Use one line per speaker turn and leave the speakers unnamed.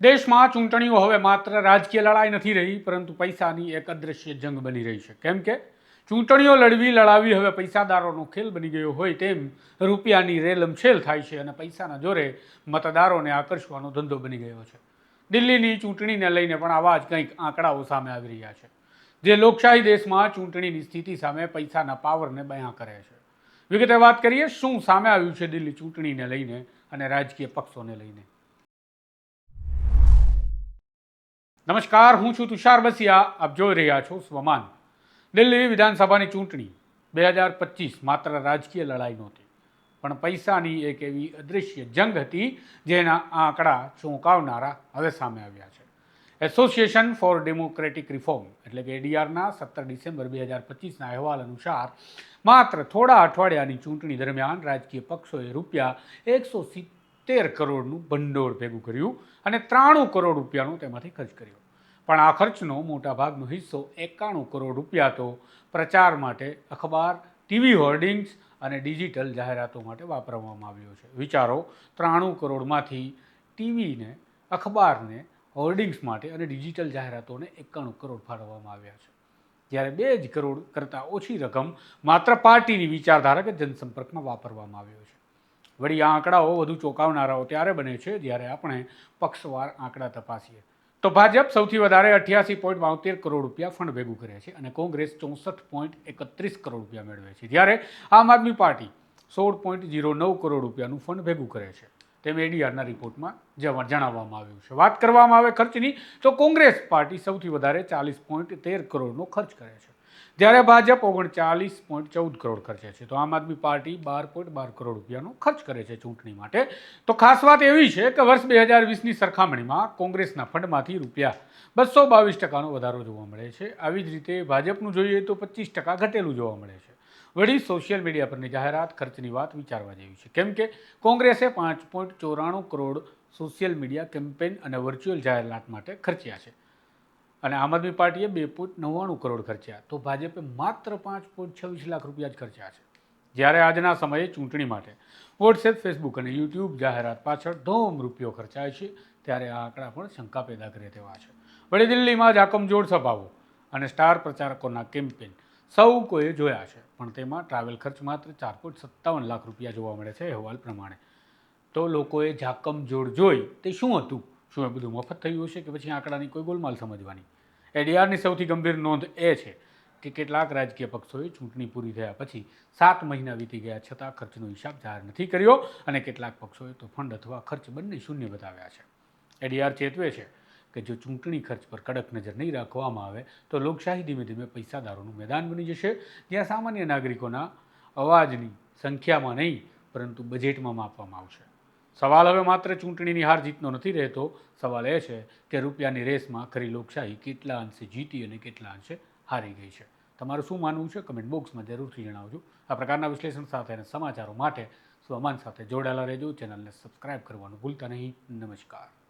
દેશમાં ચૂંટણીઓ હવે માત્ર રાજકીય લડાઈ નથી રહી, પરંતુ પૈસાની એક અદૃશ્ય જંગ બની રહી છે. કેમ કે ચૂંટણીઓ લડવી, લડાવી હવે પૈસાદારોનો ખેલ બની ગયો હોય તેમ રૂપિયાની રેલમછેલ થાય છે અને પૈસાના જોરે મતદારોને આકર્ષવાનો ધંધો બની ગયો છે. દિલ્હીની ચૂંટણીને લઈને પણ આવા જ કંઈક આંકડાઓ સામે આવી રહ્યા છે. જે લોકશાહી દેશમાં ચૂંટણીની સ્થિતિ સામે પૈસાના પાવરને બયા કરે છે. વિગતે વાત કરીએ, શું સામે આવ્યું છે દિલ્હી ચૂંટણીને લઈને અને રાજકીય પક્ષોને લઈને? નમસ્કાર, હું છું તુષાર બસિયા. આપ જોઈ રહ્યા છો સ્વમાન. દિલ્હી વિધાનસભાની ચૂંટણી બે હજાર પચીસ માત્ર રાજકીય લડાઈ નહોતી, પણ પૈસાની એક એવી અદૃશ્ય જંગ હતી જેના આંકડા ચોંકાવનારા હવે સામે આવ્યા છે. એસોસિએશન ફોર ડેમોક્રેટિક રિફોર્મ એટલે કે એડીઆરના સત્તર ડિસેમ્બર બે હજાર પચીસના અહેવાલ અનુસાર માત્ર થોડા અઠવાડિયાની ચૂંટણી દરમિયાન રાજકીય પક્ષોએ રૂપિયા એકસો સિત્તેર કરોડનું ભંડોળ ભેગું કર્યું અને ત્રાણું કરોડ રૂપિયાનો તેમાંથી ખર્ચ કર્યો. પણ આ ખર્ચનો મોટાભાગનો હિસ્સો એકાણું કરોડ રૂપિયા તો પ્રચાર માટે અખબાર, ટીવી હોર્ડિંગ્સ અને ડિજિટલ જાહેરાતો માટે વાપરવામાં આવ્યો છે. વિચારો, ત્રાણું કરોડમાંથી ટીવીને, અખબારને, હોર્ડિંગ્સ માટે અને ડિજિટલ જાહેરાતોને એકાણું કરોડ ફાળવવામાં આવ્યા છે. જ્યારે બે જ કરોડ કરતાં ઓછી રકમ માત્ર પાર્ટીની વિચારધારા કે જનસંપર્કમાં વાપરવામાં આવ્યો છે. વળી આ આંકડાઓ વધુ ચોંકાવનારાઓ ત્યારે બને છે જ્યારે આપણે પક્ષવાર આંકડા તપાસીએ. તો ભાજપ સૌથી વધારે અઠ્યાસી પોઈન્ટ બોતેર કરોડ રૂપિયા ફંડ ભેગું કરે છે અને કોંગ્રેસ ચોસઠ પોઈન્ટ એકત્રીસ કરોડ રૂપિયા મેળવે છે. જ્યારે આમ આદમી પાર્ટી સોળ પોઈન્ટ ઝીરો નવ કરોડ રૂપિયાનું ફંડ ભેગું કરે છે. તેમ એડીઆરના રિપોર્ટમાં જણાવવામાં આવ્યું છે. વાત કરવામાં આવે ખર્ચની, તો કોંગ્રેસ પાર્ટી સૌથી વધારે ચાલીસ પોઈન્ટ તેર કરોડનો ખર્ચ કરે છે. જ્યારે ભાજપ ઓગણચાલીસ પોઈન્ટ ચૌદ કરોડ ખર્ચે છે, તો આમ આદમી પાર્ટી બાર પોઈન્ટ બાર કરોડ રૂપિયાનો ખર્ચ કરે છે ચૂંટણી માટે. તો ખાસ વાત એવી છે કે વર્ષ બે હજાર વીસની સરખામણીમાં કોંગ્રેસના ફંડમાંથી રૂપિયા બસો બાવીસ ટકાનો વધારો જોવા મળે છે. આવી જ રીતે ભાજપનું જોઈએ તો પચીસ ટકા ઘટેલું જોવા મળે છે. વળી સોશિયલ મીડિયા પરની જાહેરાત ખર્ચની વાત વિચારવા જેવી છે. કેમ કે કોંગ્રેસે પાંચ પોઈન્ટ ચોરાણું કરોડ સોશિયલ મીડિયા કેમ્પેન અને વર્ચ્યુઅલ જાહેરાત માટે ખર્ચ્યા છે. અને આમ આદમી પાર્ટીએ બે પોઈન્ટ નવ્વાણું કરોડ ખર્ચ્યા. તો ભાજપે માત્ર પાંચ પોઈન્ટ છવ્વીસ લાખ રૂપિયા જ ખર્ચ્યા છે. જ્યારે આજના સમયે ચૂંટણી માટે વોટ્સએપ ફેસબુક અને યુટ્યુબ જાહેરાત પાછળ ધોમ રૂપિયો ખર્ચાય છે, ત્યારે આ આંકડા પણ શંકા પેદા કરે તેવા છે. વળી દિલ્હીમાં જાકમજોડ સભાઓ અને સ્ટાર પ્રચારકોના કેમ્પેન સૌ કોઈએ જોયા છે, પણ તેમાં ટ્રાવેલ ખર્ચ માત્ર ચાર પોઈન્ટ સત્તાવન લાખ રૂપિયા જોવા મળે છે અહેવાલ પ્રમાણે. તો લોકોએ જાકમજોડ જોઈ, તે શું હતું? શું એ બધું મફત થયું હશે કે પછી આંકડાની કોઈ ગોલમાલ સમજવાની? એડીઆરની સૌથી ગંભીર નોંધ એ છે કે કેટલાક રાજકીય પક્ષોએ ચૂંટણી પૂરી થયા પછી સાત મહિના વીતી ગયા છતાં ખર્ચનો હિસાબ જાહેર નથી કર્યો અને કેટલાક પક્ષોએ તો ફંડ અથવા ખર્ચ બંને શૂન્ય બતાવ્યા છે. એડીઆર ચેતવે છે કે જો ચૂંટણી ખર્ચ પર કડક નજર નહીં રાખવામાં આવે તો લોકશાહી ધીમે ધીમે પૈસાદારોનું મેદાન બની જશે. જ્યાં સામાન્ય નાગરિકોના અવાજની સંખ્યામાં નહીં, પરંતુ બજેટમાં માપવામાં આવશે. સવાલ હવે માત્ર ચૂંટણીની હાર જીતનો નથી રહેતો. સવાલ એ છે કે રૂપિયાની રેસમાં ખરી લોકશાહી કેટલા અંશે જીતી અને કેટલા અંશે હારી ગઈ છે. તમારું શું માનવું છે? કમેન્ટ બોક્સમાં જરૂરથી જણાવજો. આ પ્રકારના વિશ્લેષણ સાથે અને સમાચારો માટે સ્વમાન સાથે જોડાયેલા રહેજો. ચેનલને સબસ્ક્રાઇબ કરવાનું ભૂલતા નહીં. નમસ્કાર.